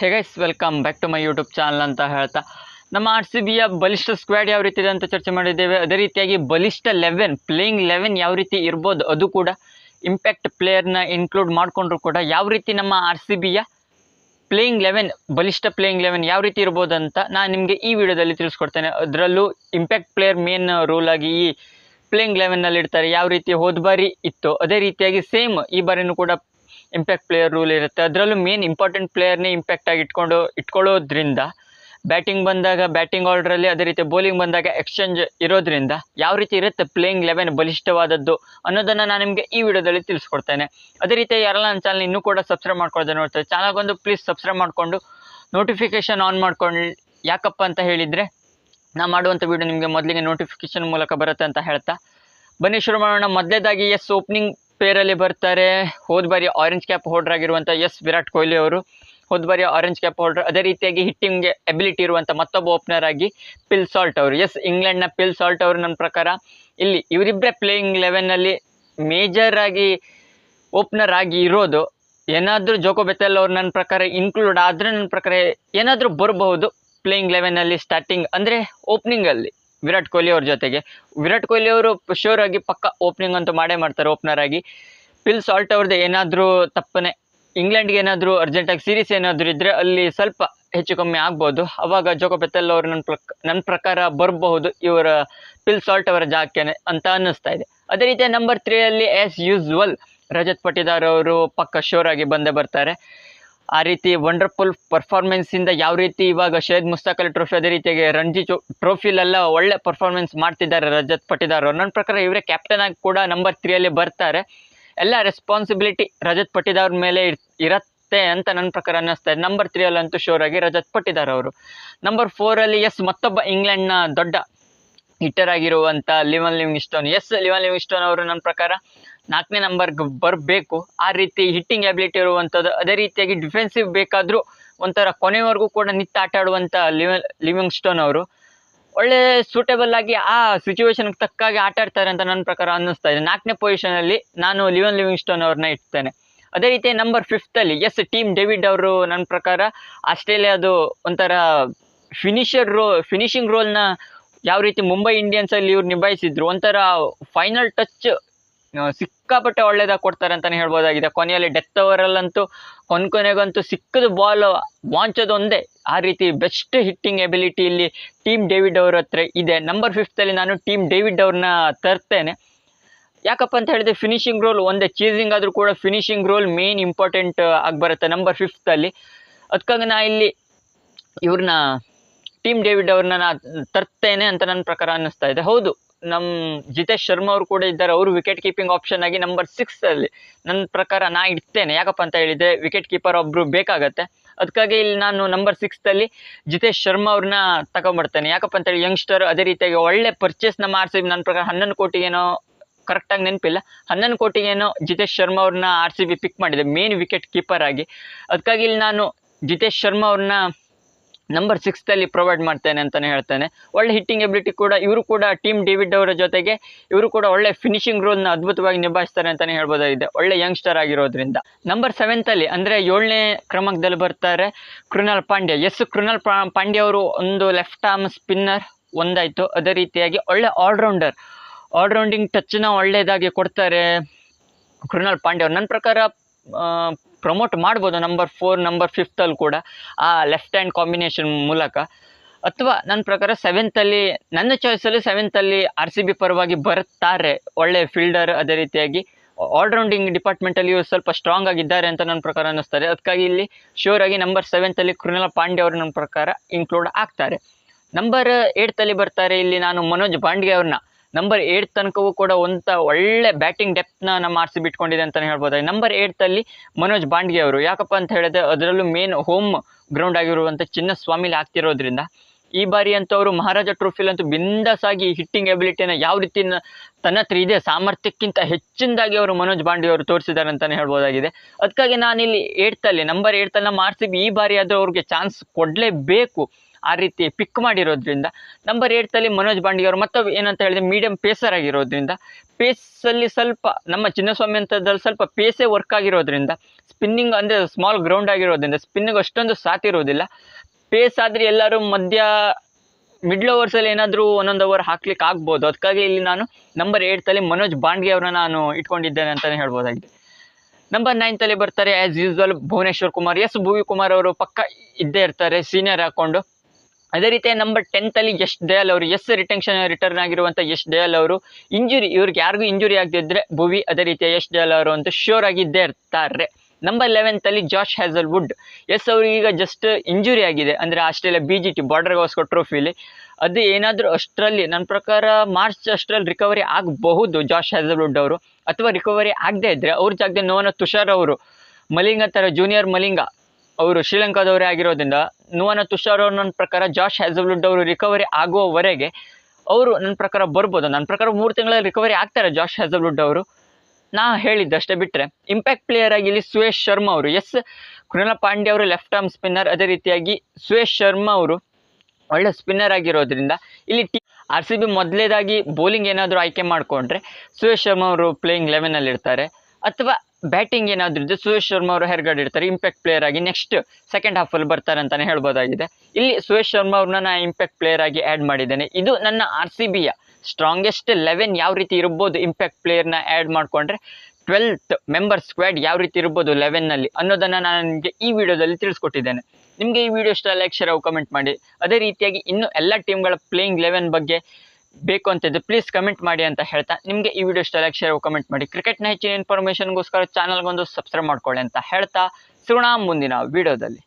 Hey welcome back to my YouTube channel ಅಂತ ಹೇಳ್ತಾ. ನಮ್ಮ ಆರ್ ಸಿ ಬಿಯ ಬಲಿಷ್ಠ ಸ್ಕ್ವಾಡ್ ಯಾವ ರೀತಿ ಇದೆ ಅಂತ ಚರ್ಚೆ ಮಾಡಿದ್ದೇವೆ. ಅದೇ ರೀತಿಯಾಗಿ ಬಲಿಷ್ಠ ಲೆವೆನ್ ಪ್ಲೇಯಿಂಗ್ ಲೆವೆನ್ ಯಾವ ರೀತಿ ಇರ್ಬೋದು ಅದು ಕೂಡ ಇಂಪ್ಯಾಕ್ಟ್ ಪ್ಲೇಯರ್ನ ಇನ್ಕ್ಲೂಡ್ ಮಾಡಿಕೊಂಡ್ರು ಕೂಡ ಯಾವ ರೀತಿ ನಮ್ಮ ಆರ್ ಸಿ ಬಿಯ ಪ್ಲೇಯಿಂಗ್ ಲೆವೆನ್ ಬಲಿಷ್ಠ ಪ್ಲೇಯಿಂಗ್ ಲೆವೆನ್ ಯಾವ ರೀತಿ ಇರ್ಬೋದು ಅಂತ ನಾನು ನಿಮಗೆ ಈ ವಿಡಿಯೋದಲ್ಲಿ ತಿಳಿಸ್ಕೊಡ್ತೇನೆ. ಅದರಲ್ಲೂ ಇಂಪ್ಯಾಕ್ಟ್ ಪ್ಲೇಯರ್ ಮೇನ್ ರೂಲ್ ಆಗಿ ಈ ಪ್ಲೇಯಿಂಗ್ ಲೆವೆನ್ನಲ್ಲಿ ಇಡ್ತಾರೆ ಯಾವ ರೀತಿ ಹೋದ ಬಾರಿ ಇತ್ತು. ಅದೇ ರೀತಿಯಾಗಿ ಸೇಮ್ ಈ ಬಾರಿನೂ ಕೂಡ ಇಂಪ್ಯಾಕ್ಟ್ ಪ್ಲೇಯರ್ ರೂಲ್ ಇರುತ್ತೆ. ಅದರಲ್ಲೂ ಮೇನ್ ಇಂಪಾರ್ಟೆಂಟ್ ಪ್ಲೇಯರ್ನೇ ಇಂಪ್ಯಾಕ್ಟ್ ಆಗಿ ಇಟ್ಕೊಂಡು, ಇಟ್ಕೊಳ್ಳೋದ್ರಿಂದ ಬ್ಯಾಟಿಂಗ್ ಬಂದಾಗ ಬ್ಯಾಟಿಂಗ್ ಆರ್ಡ್ರಲ್ಲಿ ಅದೇ ರೀತಿ ಬೌಲಿಂಗ್ ಬಂದಾಗ ಎಕ್ಸ್ಚೇಂಜ್ ಇರೋದ್ರಿಂದ ಯಾವ ರೀತಿ ಇರುತ್ತೆ ಪ್ಲೇಯಿಂಗ್ ಲೆವೆನ್ ಬಲಿಷ್ಠವಾದದ್ದು ಅನ್ನೋದನ್ನು ನಾನು ನಿಮಗೆ ಈ ವಿಡಿಯೋದಲ್ಲಿ ತಿಳಿಸ್ಕೊಡ್ತೇನೆ. ಅದೇ ರೀತಿ ಯಾರೆಲ್ಲ ನನ್ನ ಚಾನಲ್ ಇನ್ನೂ ಕೂಡ ಸಬ್ಸ್ಕ್ರೈಬ್ ಮಾಡ್ಕೊಳ್ದೆ ನೋಡ್ತಾರೆ ಚಾನಲ್ಗೊಂದು ಪ್ಲೀಸ್ ಸಬ್ಸ್ಕ್ರೈಬ್ ಮಾಡಿಕೊಂಡು ನೋಟಿಫಿಕೇಷನ್ ಆನ್ ಮಾಡ್ಕೊಂಡು, ಯಾಕಪ್ಪ ಅಂತ ಹೇಳಿದರೆ ನಾ ಮಾಡುವಂಥ ವಿಡಿಯೋ ನಿಮಗೆ ಮೊದಲಿಗೆ ನೋಟಿಫಿಕೇಷನ್ ಮೂಲಕ ಬರುತ್ತೆ ಅಂತ ಹೇಳ್ತಾ. ಬನ್ನಿ ಶುರು ಮಾಡೋಣ. ಮೊದಲೇದಾಗಿ ಎಸ್ ಓಪನಿಂಗ್ ಪೇರಲ್ಲಿ ಬರ್ತಾರೆ. ಹೋದ ಬಾರಿ ಆರೆಂಜ್ ಕ್ಯಾಪ್ ಹೋಲ್ಡರ್ ಆಗಿರುವಂಥ ಎಸ್ ವಿರಾಟ್ ಕೊಹ್ಲಿ ಅವರು ಹೋದ ಬಾರಿ ಆರೆಂಜ್ ಕ್ಯಾಪ್ ಹೋಲ್ಡರ್ ಅದೇ ರೀತಿಯಾಗಿ ಹಿಟ್ಟಿಂಗ್ಗೆ ಎಬಿಲಿಟಿ ಇರುವಂಥ ಮತ್ತೊಬ್ಬ ಓಪನರ್ ಆಗಿ ಪಿಲ್ ಸಾಲ್ಟ್ ಅವರು. ಎಸ್ ಇಂಗ್ಲೆಂಡ್ನ ಪಿಲ್ ಸಾಲ್ಟ್ ಅವರು ನನ್ನ ಪ್ರಕಾರ ಇಲ್ಲಿ ಇವರಿಬ್ಬರೇ ಪ್ಲೇಯಿಂಗ್ ಲೆವೆನ್ನಲ್ಲಿ ಮೇಜರ್ ಆಗಿ ಓಪನರ್ ಆಗಿ ಇರೋದು. ಏನಾದರೂ ಜೋಕೋ ಬೆತೆಲ್ ಅವ್ರು ನನ್ನ ಪ್ರಕಾರ ಇನ್ಕ್ಲೂಡ್ ಆದರೆ ನನ್ನ ಪ್ರಕಾರ ಏನಾದರೂ ಬರಬಹುದು ಪ್ಲೇಯಿಂಗ್ ಲೆವೆನ್ನಲ್ಲಿ ಸ್ಟಾರ್ಟಿಂಗ್ ಅಂದರೆ ಓಪನಿಂಗಲ್ಲಿ ವಿರಾಟ್ ಕೊಹ್ಲಿ ಅವ್ರ ಜೊತೆಗೆ. ವಿರಾಟ್ ಕೊಹ್ಲಿ ಅವರು ಶೋರ್ ಆಗಿ ಪಕ್ಕ ಓಪನಿಂಗ್ ಅಂತೂ ಮಾಡೇ ಮಾಡ್ತಾರೆ ಓಪನರ್ ಆಗಿ. ಪಿಲ್ ಸಾಲ್ಟ್ ಅವ್ರದ್ದು ಏನಾದರೂ ತಪ್ಪನೆ ಇಂಗ್ಲೆಂಡ್ಗೆ ಏನಾದರೂ ಅರ್ಜೆಂಟಾಗಿ ಸೀರೀಸ್ ಏನಾದರೂ ಇದ್ದರೆ ಅಲ್ಲಿ ಸ್ವಲ್ಪ ಹೆಚ್ಚು ಕಮ್ಮಿ ಆಗ್ಬೋದು. ಅವಾಗ ಜೋಕೋ ಬೆತ್ತಲ್ ಅವರು ನನ್ನ ಪ್ರಕ ನನ್ನ ಪ್ರಕಾರ ಬರಬಹುದು ಇವರ ಪಿಲ್ ಸಾಲ್ಟ್ ಅವರ ಜಾಗಕ್ಕೆ ಅಂತ ಅನ್ನಿಸ್ತಾ ಇದೆ. ಅದೇ ರೀತಿ ನಂಬರ್ ತ್ರೀಯಲ್ಲಿ ಆ್ಯಸ್ ಯೂಸ್ವಲ್ ರಜತ್ ಪಟಿದಾರ್ ಅವರು ಪಕ್ಕ ಶೋರ್ ಆಗಿ ಬಂದೇ ಬರ್ತಾರೆ. ಆ ರೀತಿ ವಂಡರ್ಫುಲ್ ಪರ್ಫಾರ್ಮೆನ್ಸಿಂದ ಯಾವ ರೀತಿ ಇವಾಗ ಶಹೀದ್ ಮುಸ್ತಾಕ್ ಅಲಿ ಟ್ರೋಫಿ ಅದೇ ರೀತಿಯಾಗಿ ರಂಜಿ ಚೋ ಟ್ರೋಫಿಲೆಲ್ಲ ಒಳ್ಳೆ ಪರ್ಫಾರ್ಮೆನ್ಸ್ ಮಾಡ್ತಿದ್ದಾರೆ ರಜತ್ ಪಟಿದಾರ್ ನನ್ನ ಪ್ರಕಾರ ಇವರೇ ಕ್ಯಾಪ್ಟನ್ ಆಗಿ ಕೂಡ ನಂಬರ್ ತ್ರೀಯಲ್ಲಿ ಬರ್ತಾರೆ. ಎಲ್ಲ ರೆಸ್ಪಾನ್ಸಿಬಿಲಿಟಿ ರಜತ್ ಪಟಿದಾರ್ ಮೇಲೆ ಇರ್ ಇರತ್ತೆ ಅಂತ ನನ್ನ ಪ್ರಕಾರ ಅನ್ನಿಸ್ತಾ ಇದೆ. ನಂಬರ್ ತ್ರೀಯಲ್ಲಂತೂ ಶೋರ್ ಆಗಿ ರಜತ್ ಪಟಿದಾರ್ ಅವರು. ನಂಬರ್ ಫೋರಲ್ಲಿ ಎಸ್ ಮತ್ತೊಬ್ಬ ಇಂಗ್ಲೆಂಡ್ನ ದೊಡ್ಡ ಹಿಟ್ಟರ್ ಆಗಿರುವಂಥ Liam Livingstone yes Liam Livingstone ಅವರು ನನ್ನ ಪ್ರಕಾರ ನಾಲ್ಕನೇ ನಂಬರ್ಗೆ ಬರಬೇಕು. ಆ ರೀತಿ ಹಿಟ್ಟಿಂಗ್ ಎಬಿಲಿಟಿ ಇರುವಂಥದ್ದು ಅದೇ ರೀತಿಯಾಗಿ ಡಿಫೆನ್ಸಿವ್ ಬೇಕಾದರೂ ಒಂಥರ ಕೊನೆವರೆಗೂ ಕೂಡ ನಿಂತು ಆಟ ಆಡುವಂಥ ಲಿವ ಲಿವಿಂಗ್ ಸ್ಟೋನ್ ಅವರು. ಒಳ್ಳೆ ಸೂಟೇಬಲ್ ಆಗಿ ಆ ಸಿಚುವೇಶನ್ಗೆ ತಕ್ಕಾಗಿ ಆಟ ಆಡ್ತಾರೆ ಅಂತ ನನ್ನ ಪ್ರಕಾರ ಅನ್ನಿಸ್ತಾ ಇದೆ. ನಾಲ್ಕನೇ ಪೊಸಿಷನಲ್ಲಿ ನಾನು ಲಿವನ್ ಲಿವಿಂಗ್ ಸ್ಟೋನ್ ಅವ್ರನ್ನ ಇಡ್ತೇನೆ. ಅದೇ ರೀತಿ ನಂಬರ್ ಫಿಫ್ತಲ್ಲಿ ಎಸ್ ಟೀಮ್ ಡೇವಿಡ್ ಅವರು ನನ್ನ ಪ್ರಕಾರ ಆಸ್ಟ್ರೇಲಿಯಾದು ಒಂಥರ ಫಿನಿಷರ್ ರೋ ಫಿನಿಷಿಂಗ್ ರೋಲ್ನ ಯಾವ ರೀತಿ ಮುಂಬೈ ಇಂಡಿಯನ್ಸಲ್ಲಿ ಇವ್ರು ನಿಭಾಯಿಸಿದ್ರು, ಒಂಥರ ಫೈನಲ್ ಟಚ್ ಸಿಕ್ಕಾಪಟ್ಟೆ ಒಳ್ಳೇದಾಗಿ ಕೊಡ್ತಾರೆ ಅಂತಲೇ ಹೇಳ್ಬೋದಾಗಿದೆ. ಕೊನೆಯಲ್ಲಿ ಡೆತ್ ಓವರಲ್ಲಂತೂ ಕೊನೆ ಕೊನೆಗಂತೂ ಸಿಕ್ಕದ ಬಾಲ್ ಒಂದೇ. ಆ ರೀತಿ ಬೆಸ್ಟ್ ಹಿಟ್ಟಿಂಗ್ ಎಬಿಲಿಟಿ ಇಲ್ಲಿ ಟೀಮ್ ಡೇವಿಡ್ ಅವ್ರ ಹತ್ರ ಇದೆ. ನಂಬರ್ ಫಿಫ್ತಲ್ಲಿ ನಾನು ಟೀಮ್ ಡೇವಿಡ್ ಅವ್ರನ್ನ ತರ್ತೇನೆ. ಯಾಕಪ್ಪ ಅಂತ ಹೇಳಿದ್ರೆ ಫಿನಿಶಿಂಗ್ ರೋಲ್ ಒಂದೇ. ಚೀಸಿಂಗ್ ಆದರೂ ಕೂಡ ಫಿನಿಶಿಂಗ್ ರೋಲ್ ಮೇನ್ ಇಂಪಾರ್ಟೆಂಟ್ ಆಗಿ ಬರುತ್ತೆ ನಂಬರ್ ಫಿಫ್ತಲ್ಲಿ ಅದಕ್ಕಾಗಿ ನಾ ಇಲ್ಲಿ ಇವ್ರನ್ನ ಟೀಮ್ ಡೇವಿಡ್ ಅವ್ರನ್ನ ನಾ ತರ್ತೇನೆ ಅಂತ ನನ್ನ ಪ್ರಕಾರ ಅನ್ನಿಸ್ತಾ ಇದೆ. ಹೌದು. ನಮ್ಮ ಜಿತೇಶ್ ಶರ್ಮಾ ಅವರು ಕೂಡ ಇದ್ದಾರೆ. ಅವರು ವಿಕೆಟ್ ಕೀಪಿಂಗ್ ಆಪ್ಷನ್ ಆಗಿ ನಂಬರ್ ಸಿಕ್ಸಲ್ಲಿ ನನ್ನ ಪ್ರಕಾರ ನಾ ಇಡ್ತೇನೆ. ಯಾಕಪ್ಪ ಅಂತ ಹೇಳಿದರೆ ವಿಕೆಟ್ ಕೀಪರ್ ಒಬ್ಬರು ಬೇಕಾಗತ್ತೆ. ಅದಕ್ಕಾಗಿ ಇಲ್ಲಿ ನಾನು ನಂಬರ್ ಸಿಕ್ಸ್ತಲ್ಲಿ ಜಿತೇಶ್ ಶರ್ಮಾ ಅವ್ರನ್ನ ತಗೊಂಬರ್ತೇನೆ ಯಾಕಪ್ಪ ಅಂತೇಳಿ ಯಂಗ್ಸ್ಟರ್ ಅದೇ ರೀತಿಯಾಗಿ ಒಳ್ಳೆ ಪರ್ಚೇಸ್ ನಮ್ಮ ಆರ್ ಸಿ ಬಿ ನನ್ನ ಪ್ರಕಾರ ಹನ್ನೊಂದು ಕೋಟಿಗೇನೋ ಕರೆಕ್ಟಾಗಿ ನೆನಪಿಲ್ಲ. ಹನ್ನೊಂದು ಕೋಟಿಗೇನೋ ಜಿತೇಶ್ ಶರ್ಮಾ ಅವ್ರನ್ನ ಆರ್ ಸಿ ಬಿ ಪಿಕ್ ಮಾಡಿದೆ. ಮೇನ್ ವಿಕೆಟ್ ಕೀಪರ್ ಆಗಿ. ಅದಕ್ಕಾಗಿ ಇಲ್ಲಿ ನಾನು ಜಿತೇಶ್ ಶರ್ಮಾ ಅವ್ರನ್ನ ನಂಬರ್ ಸಿಕ್ಸ್ತಲ್ಲಿ ಪ್ರೊವೈಡ್ ಮಾಡ್ತೇನೆ ಅಂತಲೇ ಹೇಳ್ತೇನೆ. ಒಳ್ಳೆ ಹಿಟ್ಟಿಂಗ್ ಎಬಿಲಿಟಿ ಕೂಡ, ಇವರು ಕೂಡ ಟೀಮ್ ಡೇವಿಡ್ ಅವರ ಜೊತೆಗೆ, ಇವರು ಕೂಡ ಒಳ್ಳೆ ಫಿನಿಷಿಂಗ್ ರೋಲ್ನ ಅದ್ಭುತವಾಗಿ ನಿಭಾಯಿಸ್ತಾರೆ ಅಂತಲೇ ಹೇಳ್ಬೋದಾಗಿದೆ. ಒಳ್ಳೆ ಯಂಗ್ಸ್ಟರ್ ಆಗಿರೋದ್ರಿಂದ. ನಂಬರ್ ಸೆವೆಂತಲ್ಲಿ ಅಂದರೆ ಏಳನೇ ಕ್ರಮಾಂಕದಲ್ಲಿ ಬರ್ತಾರೆ ಕೃಣಾಲ್ ಪಾಂಡ್ಯ. ಎಸ್ ಕೃಣಾಲ್ ಪಾಂಡ್ಯ ಅವರು ಒಂದು ಲೆಫ್ಟ್ ಆರ್ಮ್ ಸ್ಪಿನ್ನರ್ ಒಂದಾಯಿತು. ಅದೇ ರೀತಿಯಾಗಿ ಒಳ್ಳೆ ಆಲ್ರೌಂಡರ್ ಆಲ್ರೌಂಡಿಂಗ್ ಟಚ್ನ ಒಳ್ಳೆಯದಾಗಿ ಕೊಡ್ತಾರೆ ಕೃಣಾಲ್ ಪಾಂಡ್ಯ ಅವರು. ನನ್ನ ಪ್ರಕಾರ ಪ್ರಮೋಟ್ ಮಾಡ್ಬೋದು ನಂಬರ್ ಫೋರ್ ನಂಬರ್ ಫಿಫ್ತಲ್ಲಿ ಕೂಡ ಆ ಲೆಫ್ಟ್ ಹ್ಯಾಂಡ್ ಕಾಂಬಿನೇಷನ್ ಮೂಲಕ. ಅಥವಾ ನನ್ನ ಪ್ರಕಾರ ಸೆವೆಂತಲ್ಲಿ ನನ್ನ ಚಾಯ್ಸಲ್ಲಿ ಸೆವೆಂತಲ್ಲಿ ಆರ್ ಸಿ ಬಿ ಪರವಾಗಿ ಬರ್ತಾರೆ, ಒಳ್ಳೆ ಫೀಲ್ಡರ್ ಅದೇ ರೀತಿಯಾಗಿ. ಆಲ್ರೌಂಡಿಂಗ್ ಡಿಪಾರ್ಟ್ಮೆಂಟಲ್ಲಿಯೂ ಸ್ವಲ್ಪ ಸ್ಟ್ರಾಂಗ್ ಆಗಿದ್ದಾರೆ ಅಂತ ನನ್ನ ಪ್ರಕಾರ ಅನ್ನಿಸ್ತಾರೆ ಅದಕ್ಕಾಗಿ ಇಲ್ಲಿ ಶ್ಯೂರ್ ಆಗಿ ನಂಬರ್ ಸೆವೆಂತಲ್ಲಿ ಕೃಣಾಲ್ ಪಾಂಡ್ಯ ಅವರು ನನ್ನ ಪ್ರಕಾರ ಇನ್ಕ್ಲೂಡ್ ಆಗ್ತಾರೆ. ನಂಬರ್ ಏಟ್ತಲ್ಲಿ ಬರ್ತಾರೆ ಇಲ್ಲಿ ನಾನು ಮನೋಜ್ ಪಾಂಡ್ಯ ಅವ್ರನ್ನ ನಂಬರ್ ಏಟ್ ತನಕವೂ ಕೂಡ ಒಂಥ ಒಳ್ಳೆ ಬ್ಯಾಟಿಂಗ್ ಡೆಪ್ತ್ನ ನಮ್ಮ ಆರ್ ಸಿ ಬಿಟ್ಕೊಂಡಿದೆ ಅಂತಲೇ ಹೇಳ್ಬೋದು ನಂಬರ್ ಏಟ್ತಲ್ಲಿ ಮನೋಜ್ ಬಾಂಡ್ಗೆ ಅವರು. ಯಾಕಪ್ಪ ಅಂತ ಹೇಳಿದ್ರೆ ಅದರಲ್ಲೂ ಮೇನ್ ಹೋಮ್ ಗ್ರೌಂಡ್ ಆಗಿರುವಂಥ ಚಿನ್ನಸ್ವಾಮಿಲಿ ಆಗ್ತಿರೋದ್ರಿಂದ ಈ ಬಾರಿ ಅಂತೂ ಅವರು ಮಹಾರಾಜ ಟ್ರೋಫಿಲಂತೂ ಬಿಂದಾಸ್ ಆಗಿ ಹಿಟ್ಟಿಂಗ್ ಎಬಿಲಿಟಿನ ಯಾವ ರೀತಿ ತನ್ನ ಹತ್ರ ಇದೆ ಸಾಮರ್ಥ್ಯಕ್ಕಿಂತ ಹೆಚ್ಚಿನದಾಗಿ ಅವರು ಮನೋಜ್ ಬಾಂಡಿ ಅವರು ತೋರಿಸಿದ್ದಾರೆ ಅಂತಲೇ ಹೇಳ್ಬೋದಾಗಿದೆ. ಅದಕ್ಕಾಗಿ ನಾನಿಲ್ಲಿ ಏಡ್ತಲ್ಲಿ ನಂಬರ್ ಏಡ್ತಲ್ಲಿ ನಮ್ಮ ಆರ್ ಸಿ ಬಿ ಈ ಬಾರಿ ಆದರೂ ಅವ್ರಿಗೆ ಚಾನ್ಸ್ ಕೊಡಲೇಬೇಕು. ಆ ರೀತಿ ಪಿಕ್ ಮಾಡಿರೋದ್ರಿಂದ ನಂಬರ್ ಏಯ್ಟಲ್ಲಿ ಮನೋಜ್ ಬಾಂಡಿಗೆ ಅವರು ಮತ್ತು ಏನಂತ ಹೇಳಿದ್ರೆ ಮೀಡಿಯಂ ಪೇಸರ್ ಆಗಿರೋದ್ರಿಂದ ಪೇಸಲ್ಲಿ ಸ್ವಲ್ಪ ನಮ್ಮ ಚಿನ್ನಸ್ವಾಮಿ ಅಂತದ್ರಲ್ಲಿ ಸ್ವಲ್ಪ ಪೇಸೇ ವರ್ಕ್ ಆಗಿರೋದ್ರಿಂದ ಸ್ಪಿನ್ನಿಂಗ್ ಅಂದರೆ ಸ್ಮಾಲ್ ಗ್ರೌಂಡ್ ಆಗಿರೋದ್ರಿಂದ ಸ್ಪಿನ್ನಿಂಗ್ ಅಷ್ಟೊಂದು ಸಾತಿರೋದಿಲ್ಲ. ಪೇಸ್ ಆದರೆ ಎಲ್ಲರೂ ಮಧ್ಯ ಮಿಡ್ಲ್ ಓವರ್ಸಲ್ಲಿ ಏನಾದರೂ ಒಂದೊಂದು ಓವರ್ ಹಾಕ್ಲಿಕ್ಕೆ ಆಗ್ಬೋದು. ಅದಕ್ಕಾಗಿ ಇಲ್ಲಿ ನಾನು ನಂಬರ್ ಏಯ್ಟಲ್ಲಿ ಮನೋಜ್ ಬಾಂಡ್ಗೆ ಅವರನ್ನ ನಾನು ಇಟ್ಕೊಂಡಿದ್ದೇನೆ ಅಂತಲೇ ಹೇಳ್ಬೋದಾಗಿದೆ. ನಂಬರ್ ನೈನ್ತಲ್ಲಿ ಬರ್ತಾರೆ as usual Bhuvneshwar Kumar. Yes Bhuvi Kumar ಅವರು ಪಕ್ಕ ಇದ್ದೇ ಇರ್ತಾರೆ ಸೀನಿಯರ್ ಹಾಕ್ಕೊಂಡು ಅದೇ ರೀತಿ ನಂಬರ್ ಟೆಂತಲ್ಲಿ ಯಶ್ ದಯಾಲ್ ಅವರು ಎಸ್ ರಿಟೆನ್ಷನ್ ರಿಟರ್ನ್ ಆಗಿರುವಂಥ ಯಶ್ ದಯಾಲ್ ಅವರು ಇಂಜುರಿ ಇವ್ರಿಗೆ ಯಾರಿಗೂ ಇಂಜುರಿ ಆಗದಿದ್ದರೆ ಭುವಿ, ಅದೇ ರೀತಿ ಯಶ್ ದಯಾಲ್ ಅವರು ಅಂತ ಶ್ಯೂರ್ ಆಗಿದ್ದೇ ಇರ್ತಾರೆ. ನಂಬರ್ ಲೆವೆಂತಲ್ಲಿ ಜಾಶ್ ಹ್ಯಾಸಲ್ ವುಡ್ ಎಸ್ ಅವರು ಈಗ ಜಸ್ಟ್ ಇಂಜುರಿ ಆಗಿದೆ. ಅಂದರೆ Australia B G T Border Gavaskar ಟ್ರೋಫಿಲಿ ಅದು ಏನಾದರೂ ಅಷ್ಟರಲ್ಲಿ ನನ್ನ ಪ್ರಕಾರ ಮಾರ್ಚ್ ಅಷ್ಟರಲ್ಲಿ ರಿಕವರಿ ಆಗಬಹುದು ಜಾಶ್ ಹ್ಯಾಸಲ್ವುಡ್ ಅವರು. ಅಥವಾ ರಿಕವರಿ ಆಗದೇ ಇದ್ದರೆ ಅವ್ರ ಜಾಗದಲ್ಲಿ ನೋವನ ತುಷಾರ್ ಅವರು, ಮಲಿಂಗ ಥರ ಜೂನಿಯರ್ ಮಲಿಂಗ ಅವರು ಶ್ರೀಲಂಕಾದವರೇ ಆಗಿರೋದ್ರಿಂದ ನುವನ ತುಷಾರ್ ಅವರು ನನ್ನ ಪ್ರಕಾರ ಜಾಶ್ ಹ್ಯಾಸಲ್ವುಡ್ ಅವರು ರಿಕವರಿ ಆಗುವವರೆಗೆ ಅವರು ನನ್ನ ಪ್ರಕಾರ ಬರ್ಬೋದು. ನನ್ನ ಪ್ರಕಾರ ಮೂರು ತಿಂಗಳಲ್ಲಿ ರಿಕವರಿ ಆಗ್ತಾರೆ ಜಾಶ್ ಹ್ಯಾಸಲ್ವುಡ್ ಅವರು. ನಾ ಹೇಳಿದ್ದಷ್ಟೇ ಬಿಟ್ಟರೆ ಇಂಪ್ಯಾಕ್ಟ್ ಪ್ಲೇಯರ್ ಆಗಿ ಇಲ್ಲಿ ಸುಯೇಶ್ ಶರ್ಮಾ ಅವರು, ಎಸ್ ಕೃಣಾಲ ಪಾಂಡ್ಯ ಅವರು ಲೆಫ್ಟ್ ಆರ್ಮ್ ಸ್ಪಿನ್ನರ್ ಅದೇ ರೀತಿಯಾಗಿ ಸುಯೇಶ್ ಶರ್ಮಾ ಅವರು ಒಳ್ಳೆ ಸ್ಪಿನ್ನರ್ ಆಗಿರೋದ್ರಿಂದ ಇಲ್ಲಿ ಟಿ ಆರ್ ಸಿ ಬಿ ಮೊದಲೇದಾಗಿ ಬೌಲಿಂಗ್ ಏನಾದರೂ ಆಯ್ಕೆ ಮಾಡಿಕೊಂಡ್ರೆ ಸುಯೇಶ್ ಶರ್ಮಾ ಅವರು ಪ್ಲೇಯಿಂಗ್ ಲೆವೆನಲ್ಲಿ ಇರ್ತಾರೆ ಅಥವಾ ಬ್ಯಾಟಿಂಗ್ ಏನಾದರೂ ಇದ್ದರೆ ಸುರೇಶ್ ಶರ್ಮಾ ಅವರು ಹೆರ್ಗಡೆ ಇರ್ತಾರೆ ಇಂಪ್ಯಾಕ್ಟ್ ಪ್ಲೇಯರ್ ಆಗಿ ನೆಕ್ಸ್ಟ್ ಸೆಕೆಂಡ್ ಹಾಫಲ್ಲಿ ಬರ್ತಾರೆ ಅಂತಲೇ ಹೇಳ್ಬೋದಾಗಿದೆ. ಇಲ್ಲಿ ಸುರೇಶ್ ಶರ್ಮಾ ಅವ್ರನ್ನ ನಾನು ಇಂಪ್ಯಾಕ್ಟ್ ಪ್ಲೇಯರ್ ಆಗಿ ಆ್ಯಡ್ ಮಾಡಿದ್ದೇನೆ. ಇದು ನನ್ನ ಆರ್ ಸಿ ಬಿಯ ಸ್ಟ್ರಾಂಗೆಸ್ಟ್ ಲೆವೆನ್ ಯಾವ ರೀತಿ ಇರ್ಬೋದು ಇಂಪ್ಯಾಕ್ಟ್ ಪ್ಲೇಯರ್ನ ಆ್ಯಡ್ ಮಾಡಿಕೊಂಡ್ರೆ ಟ್ವೆಲ್ತ್ ಮೆಂಬರ್ ಸ್ಕ್ವಾಡ್ ಯಾವ ರೀತಿ ಇರ್ಬೋದು ಲೆವೆನ್ನಲ್ಲಿ ಅನ್ನೋದನ್ನು ನಾನು ನಿಮಗೆ ಈ ವಿಡಿಯೋದಲ್ಲಿ ತಿಳಿಸ್ಕೊಟ್ಟಿದ್ದೇನೆ. ನಿಮಗೆ ಈ ವಿಡಿಯೋ ಇಷ್ಟ ಲೈಕ್ ಶೇರ್ ಕಮೆಂಟ್ ಮಾಡಿ. ಅದೇ ರೀತಿಯಾಗಿ ಇನ್ನೂ ಎಲ್ಲ ಟೀಮ್ಗಳ ಪ್ಲೇಯಿಂಗ್ ಲೆವೆನ್ ಬಗ್ಗೆ ಬೇಕು ಅಂತಿದ್ದು ಪ್ಲೀಸ್ ಕಮೆಂಟ್ ಮಾಡಿ ಅಂತ ಹೇಳ್ತಾ, ನಿಮಗೆ ಈ ವಿಡಿಯೋ ಇಷ್ಟ ಲೈಕ್ ಶೇರ್ ಕಮೆಂಟ್ ಮಾಡಿ. ಕ್ರಿಕೆಟ್ನ ಹೆಚ್ಚಿನ ಇನ್ಫಾರ್ಮೇಷನ್ಗೋಸ್ಕರ ಚಾನಲ್ಗೊಂದು ಸಬ್ಸ್ಕ್ರೈಬ್ ಮಾಡ್ಕೊಳ್ಳಿ ಅಂತ ಹೇಳ್ತಾ, ಸಿಗೋಣ ಮುಂದಿನ ವಿಡಿಯೋದಲ್ಲಿ